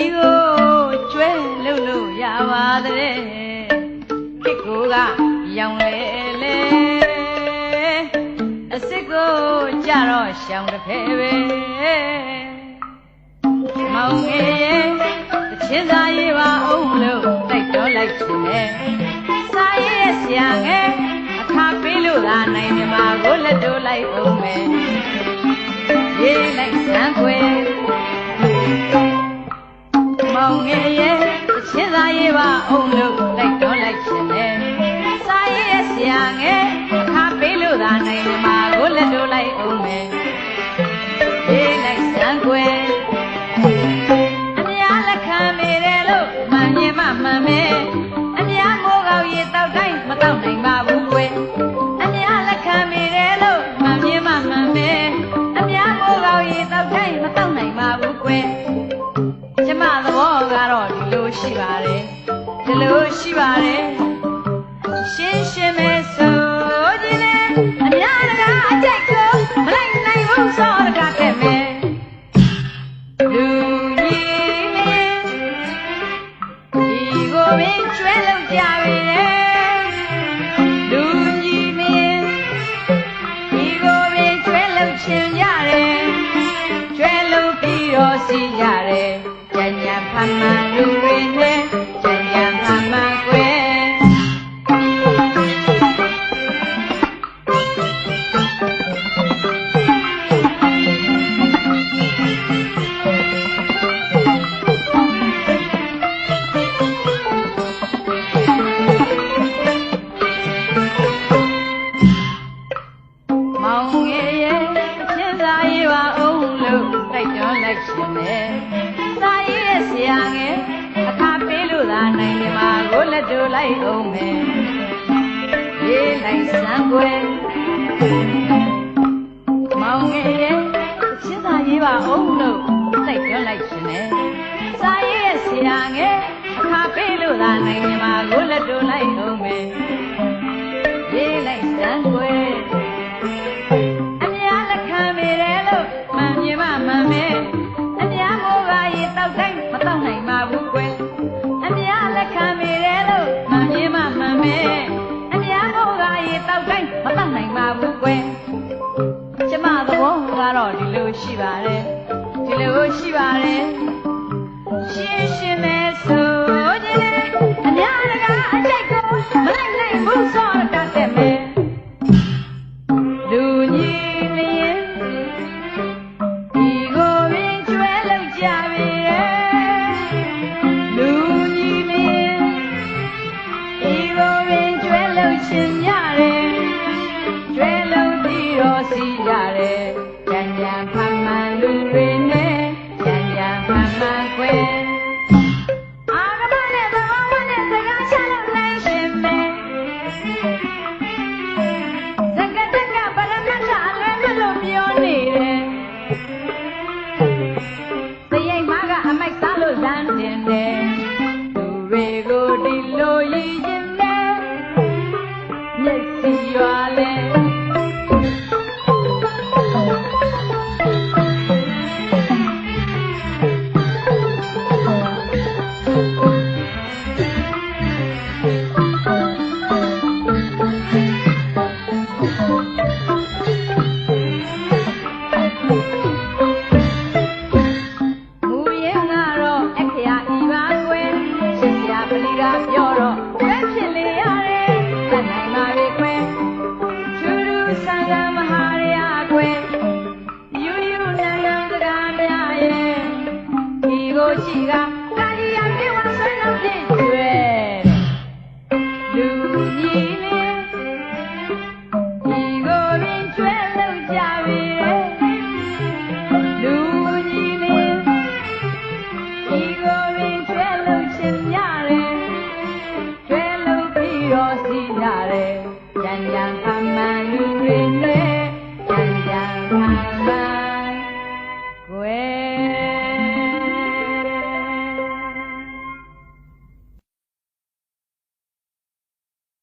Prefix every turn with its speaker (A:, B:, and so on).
A: ဤကိုကျွဲလို့လို့ရပါတဲ့ခေကိုကရောင်လေလေအစ်စ်ကိုကြတော့ရှောင်းတစ်ဖဲပဲမောင်ငယ်ရဲ့တချင်းသာရေးပါအောင်လို့တိုက်တော့လိုက်ချင်တယ်စာရေးဆရာငယ်အခါပေးလို့သာနိုင်မြမာကိုလက်တို့လိုက်အောင်မယ်ရေးလိုက်စမ်းခွေ ပါအောင်လို့တိုက်တော့လိုက်ချင်တယ်စာရေးဆရာငယ်အခါပေးလို့သာနိုင်မြမာကိုလက်တို့လိုက်အောင်မယ်ရေးလိုက်စမ်းခွေအများလက်ခံနေတယ်လို့မှန်ရင်မှမှန်မယ်အများမိုးကောက်ရေတောက်တိုင်းမတောက်နိုင် ကိုပင်ကျွဲလုံးကြပြီလေလူကြီးမင်းဒီကိုပင်ကျွဲလုံးချင်ကြတယ်ကျွဲလုံးပြီးတော့စီကြတယ်ကြံကြံဖမ်းမှန်လူတွေနဲ့ လိုက်ရှင်တယ်။စာရေးရဲ့ဆရာငယ်အခါပေးလို့သာနိုင်နေမှာကိုလက်တို့လိုက်အောင်မယ်။ရေးလိုက်စမ်းွယ်မောင်ငယ်ရဲ့ချင်းသာရေးပါအောင်လို့တိုက်တွန်းလိုက်ရှင်တယ်။စာရေးရဲ့ဆရာငယ်အခါပေးလို့သာနိုင်နေမှာကိုလက်တို့လိုက်အောင်မယ်။ ရှိပါတယ်ဒီလိုရှိပါတယ် လို့လမ်းတင်တယ်သူတွေကိုဒီလိုရည် ပလီရာပြောတော့ဝဲဖြစ်လေရတယ်တတ်နိုင်ပါလေကွယ်ချူရူဆံကမဟာရယာကွယ်ယူယူနန္ဒတရာမရရဲ့ဒီကိုရှိက